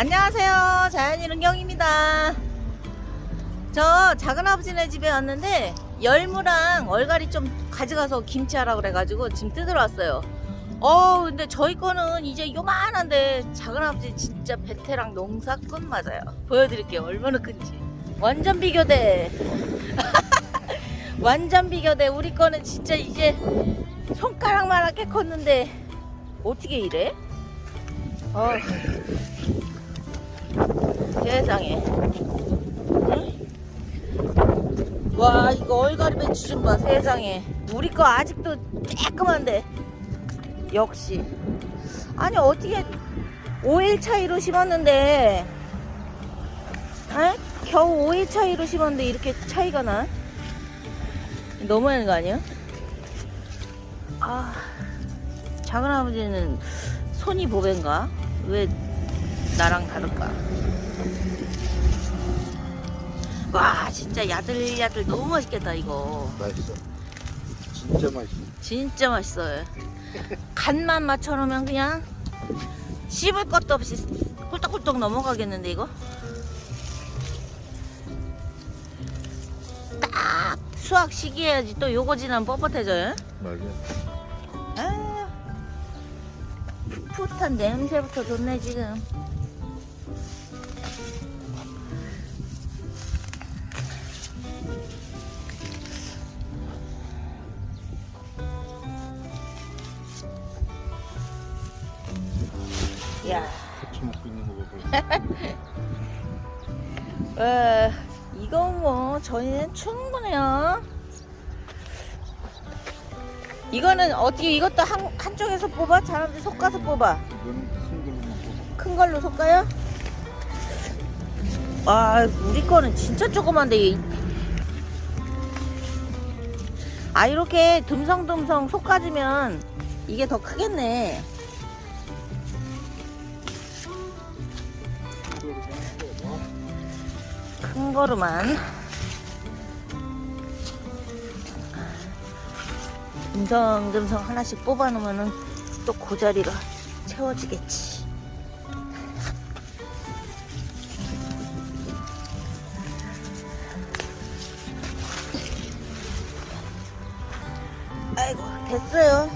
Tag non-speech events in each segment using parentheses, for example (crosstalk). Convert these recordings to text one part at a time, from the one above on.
안녕하세요. 자연인 은경입니다. 저 작은아버지네 집에 왔는데 열무랑 얼갈이 좀 가져가서 김치하라 그래가지고 지금 뜯으러 왔어요. 어 근데 저희 거는 이제 요만한데 작은아버지 진짜 베테랑 농사꾼 맞아요. 보여드릴게요. 얼마나 큰지. 완전 비교돼. (laughs) 완전 비교돼. 우리 거는 진짜 이제 손가락만하게 컸는데 어떻게 이래? 어. 세상에. 응? 와 이거 얼갈이 배추 좀 봐 세상에. 우리 거 아직도 깨끗한데. 역시. 아니 어떻게 5일 차이로 심었는데. 에? 겨우 5일 차이로 심었는데 이렇게 차이가 나? 너무하는 거 아니야? 아 작은 아버지는 손이 보배인가? 왜 나랑 다를까? 와 진짜 야들야들 너무 맛있겠다 이거 맛있어. 진짜 맛있어. 진짜 맛있어요 간만 맞춰놓으면 그냥 씹을 것도 없이 꿀떡꿀떡 넘어가겠는데 이거 딱 수확 시기해야지 또 요거 지나면 뻣뻣해져요 맞아. 아, 풋풋한 냄새부터 좋네 지금. 야, 같이 먹고 있는 거 봐. (laughs) 어, 이거 뭐 저희는 충분해요. 이거는 어떻게 이것도 한 한쪽에서 뽑아? 사람들 섞어서 뽑아. 이거는 큰 걸로 섞어요? 아, 우리 거는 진짜 조그만데. 이- 아, 이렇게 듬성듬성 솎아주면 이게 더 크겠네. 큰 거로만. 듬성듬성 하나씩 뽑아놓으면은 또그 자리가 채워지겠지. 아이고 됐어요.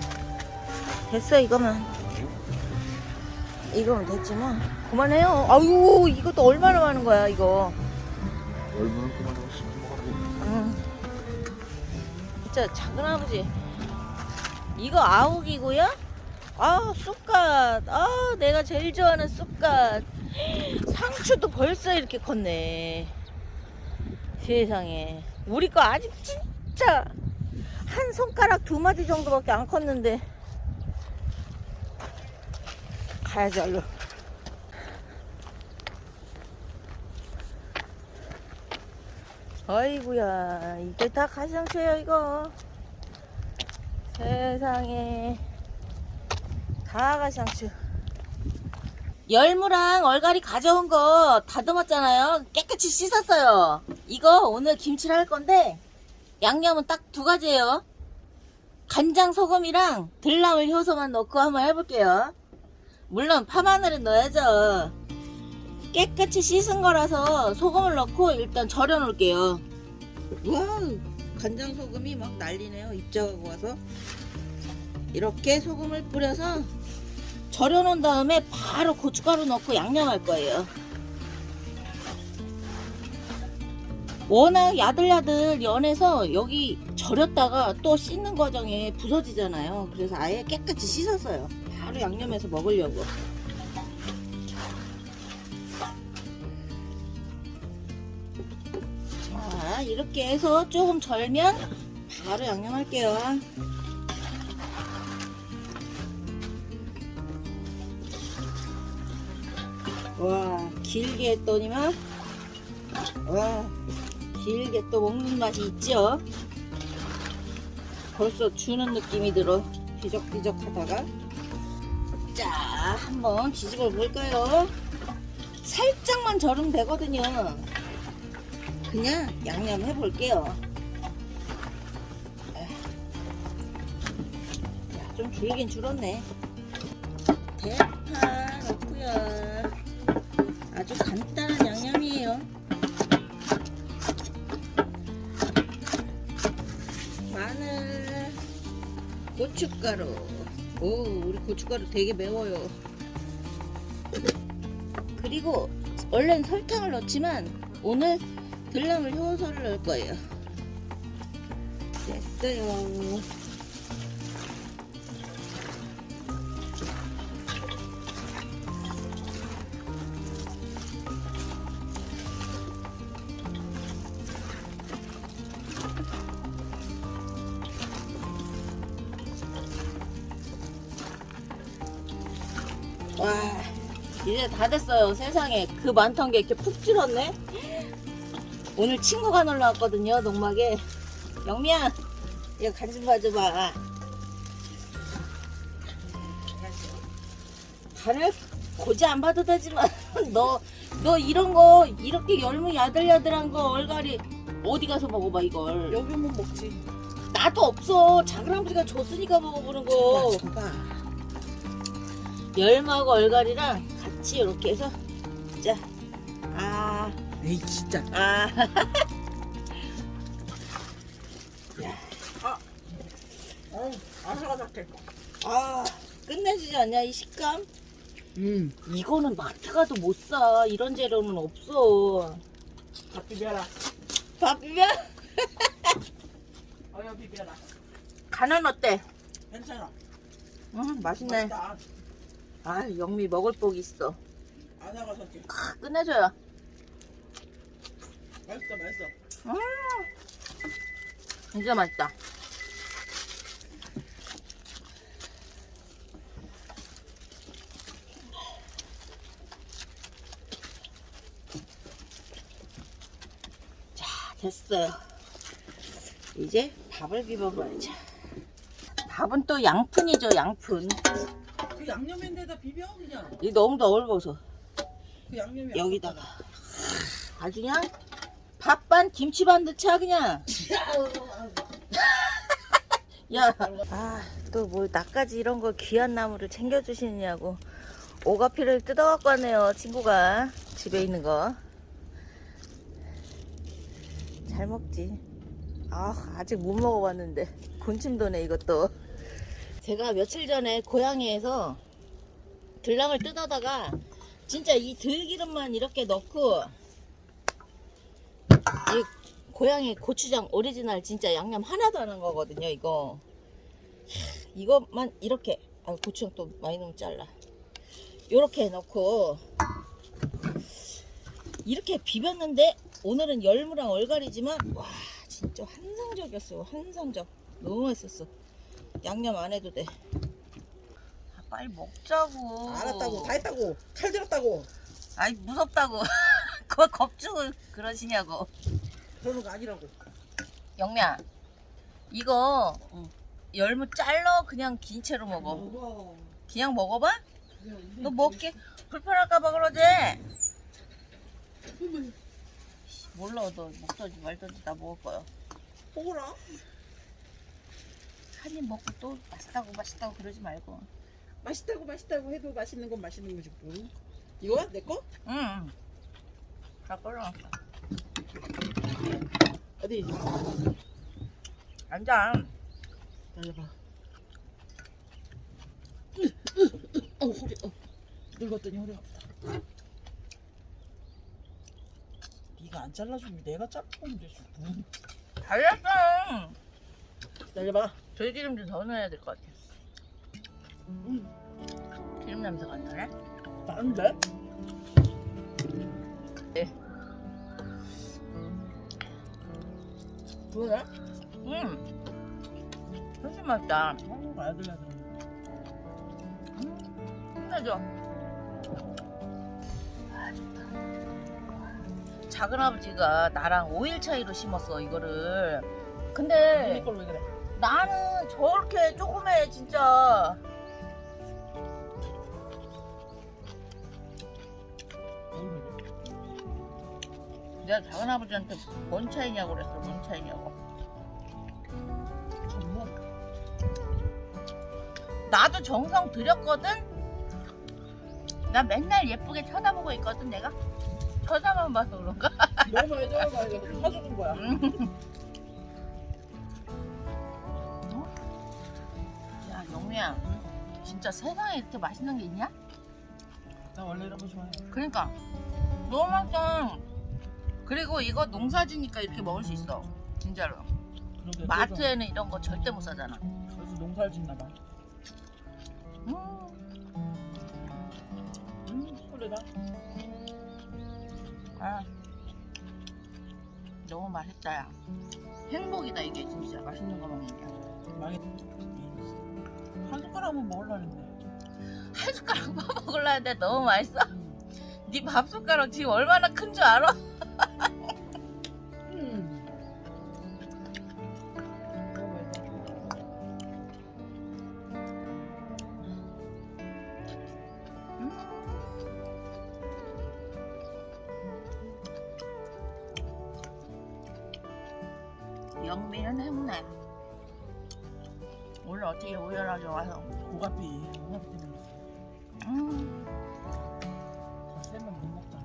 됐어 이거면. 이거면 됐지 뭐. 그만해요. 아유 이것도 얼마나 많은 거야 이거 얼마나 먹어도 응. 진짜 작은 아버지. 이거 아욱이고요? 아 쑥갓. 아 내가 제일 좋아하는 쑥갓. (gasps) 상추도 벌써 이렇게 컸네. 세상에. 우리 거 아직 진짜 한 손가락 두 마디 정도밖에 안 컸는데. 가야지 얼른 아이구야 이게 다 가상추예요 이거. 세상에. 다 가상추 열무랑 얼갈이 가져온 거 다듬었잖아요. 깨끗이 씻었어요. 이거 오늘 김치를 할 건데 양념은 딱 두 가지예요. 간장 소금이랑 들나물 효소만 넣고 한번 해볼게요. 물론 파마늘은 넣어야죠 깨끗이 씻은 거라서 소금을 넣고 일단 절여 놓을게요. 와 간장 소금이 막 난리네요. 입자하고 와서 이렇게 소금을 뿌려서 절여 놓은 다음에 바로 고춧가루 넣고 양념할 거예요. 워낙 야들야들 연해서 여기 절였다가 또 씻는 과정에 부서지잖아요. 그래서 아예 깨끗이 씻었어요. 바로 양념해서 먹으려고. 이렇게 해서 조금 절면 바로 양념할게요. 와, 길게 했더니만, 와, 길게 또 먹는 맛이 있죠? 벌써 주는 느낌이 들어. 비적비적 하다가. 자, 한번 뒤집어 볼까요? 살짝만 절으면 되거든요. 그냥 양념 해볼게요. 야, 좀 줄긴 줄었네. 대파 넣고요. 아주 간단한 양념이에요. 마늘, 고춧가루. 오, 우리 고춧가루 되게 매워요. 그리고 원래는 설탕을 넣지만 오늘 들나물 효소를 넣을 거예요. 됐어요. 와, 이제 다 됐어요. 세상에 그 많던 게 이렇게 푹 줄었네. 오늘 친구가 놀러 왔거든요. 농막에. 영미야, 이거 간좀 봐줘봐. 간을 고지 안 봐도 되지만 (laughs) 너, 너 이런 거 이렇게 열무 야들야들한 거 얼갈이 어디 가서 먹어봐 이걸. 여기 오면 먹지. 나도 없어. 작은 아버지가 줬으니까 먹어보는 거. 줘봐. 열무하고 얼갈이랑 같이 이렇게 해서 자, 아, 에이 진짜. 아, (laughs) 아삭아삭해. 아, 끝내주지 않냐 이 식감? 음. 이거는 마트 가도 못 사. 이런 재료는 없어. 밥 비벼라. 밥 비벼? 어여 비벼라. 간은 어때? 괜찮아. 음, 맛있네. 맛있다. 아, 영미 먹을 복이 있어. 아삭아삭해. 아, 끝내줘요. 맛있어 맛있어. 음, 진짜 맛있다. 자, 됐어요. 이제 밥을 비벼봐야죠. 밥은 또 양푼이죠, 양푼. 그 양념인데다 비벼 그냥. 이 너무 너울버서 그 양념이. 여기다가 아주 그냥 밥반 김치반 넣자 그냥. (laughs) 야, 아, 또 뭐 나까지 이런 거 귀한 나무를 챙겨주시느냐고 오가피를 뜯어갖고 왔네요, 친구가 집에 있는 거. 잘 먹지. 아, 아직 못 먹어봤는데 군침 도네 이것도. 제가 며칠 전에 고향에서 들랑을 뜯어다가 진짜 이 들기름만 이렇게 넣고 이 고양이 고추장 오리지널 진짜 양념 하나도 안 한 거거든요 이거. 이것만 이렇게. 아 고추장 또 많이 넣으면 잘라. 이렇게 넣고 이렇게 비볐는데 오늘은 열무랑 얼갈이지만 와 진짜 환상적이었어요. 환상적. 너무 맛있었어. 양념 안 해도 돼. 아, 빨리 먹자고. 알았다고. 다 했다고. 칼 들었다고. 아이 무섭다고. (laughs) 그걸 겁주고 그러시냐고 그러는 거 아니라고. 영미야 이거 응. 열무 잘라 그냥 긴 채로 먹어 먹어. 그냥 먹어봐? 너 먹기 불편할까봐 그러지? 몰라 너 먹든지 말든지 다 먹을 거야 먹어라. 한 입 먹고 또 맛있다고 맛있다고 그러지 말고 맛있다고 맛있다고 해도 맛있는 건 맛있는 거지 뭐. 이거야 내 거? 응다 끓여놨어 어디? 앉아 날려봐. 어 허리. 어. 늙었더니 허리 아프다. 네가 안 잘라주면 내가 자르면 되지. 뭐. 잘렸어 날려봐. 들기름 좀 더 넣어야 될 것 같아 음. 기름 냄새가 안 나네? 나는데? 그거야? 응 훨씬 맛있다 어, 아들아들. 아, 좋다. 작은 아버지가 나랑 5일 차이로 심었어, 이거를. 근데 걸왜 그래? 나는 저렇게 조그매, 진짜. 내가 작은 아버지한테 뭔 차이냐고 그랬어, 뭔 차이냐고. 나도 정성 들였거든? 나 맨날 예쁘게 쳐다보고 있거든 내가 쳐다만 봐서 그런가? 돼, 먹어야 돼. 사주는 거야. 야 영미야 진짜 세상에 이렇게 맛있는 게 있냐? 나 원래 이런 거 좋아해. 그러니까 너무 맛있어 그리고 이거 농사지니까 이렇게 먹을 수 있어 진짜로 그러게. 마트에는 이런 거 절대 못 사잖아 그래서 농사를 짓나 봐. 음, 음, 소리다. 아, 너무 맛있다 야 행복이다 이게 진짜 맛있는 거 먹는 게 망했. 한 숟가락만 먹으려 했는데. 한 숟가락 밥 (laughs) 먹으려 했는데 너무 맛있어 음. 네밥 숟가락 지금 얼마나 큰 줄 알아? (laughs) 음, 쌤은 못 먹잖아.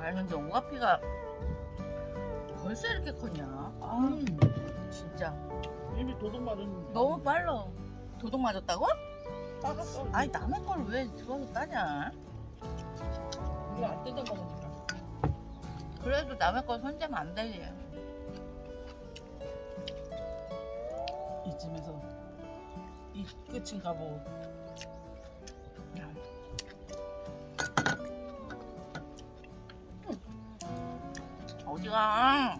아니 근데 오가피가 벌써 이렇게 컸냐? 아 음. 진짜 이미 도둑 맞은. 너무 빨라 도둑 맞았다고? 따갔어. 아니 남의 걸 왜 들어서 따냐? 이거 안 뜯어 먹으니까. 그래도 남의 걸 손대면 안 되지 이쯤에서 이 끝인가 뭐. 야, 어디가?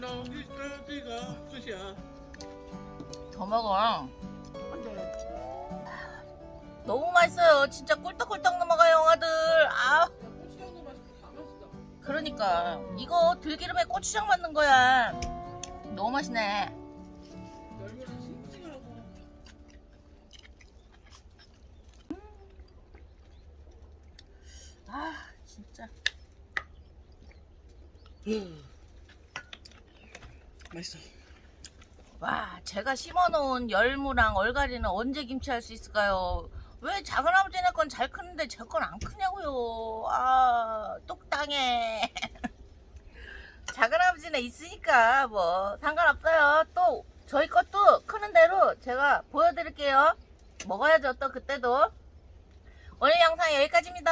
나 여기 여기가 끝이야. 더 먹어. 한잔. 너무 맛있어요. 진짜 꿀떡꿀떡 넘어가요 영아들. 아. 고추장도 맛있고 다 맛있어. 그러니까. 이거 들기름에 고추장 만든 거야. 너무 맛있네 아 진짜. 맛있어. 와 제가 심어놓은 열무랑 얼갈이는 언제 김치할 수 있을까요? 왜 작은 아버지네 건 잘 크는데 제 건 안 크냐고요? 아 똑당해. (laughs) 작은 아버지네 있으니까 뭐 상관없어요. 또 저희 것도 크는 대로 제가 보여드릴게요. 먹어야죠 또 그때도 오늘 영상 여기까지입니다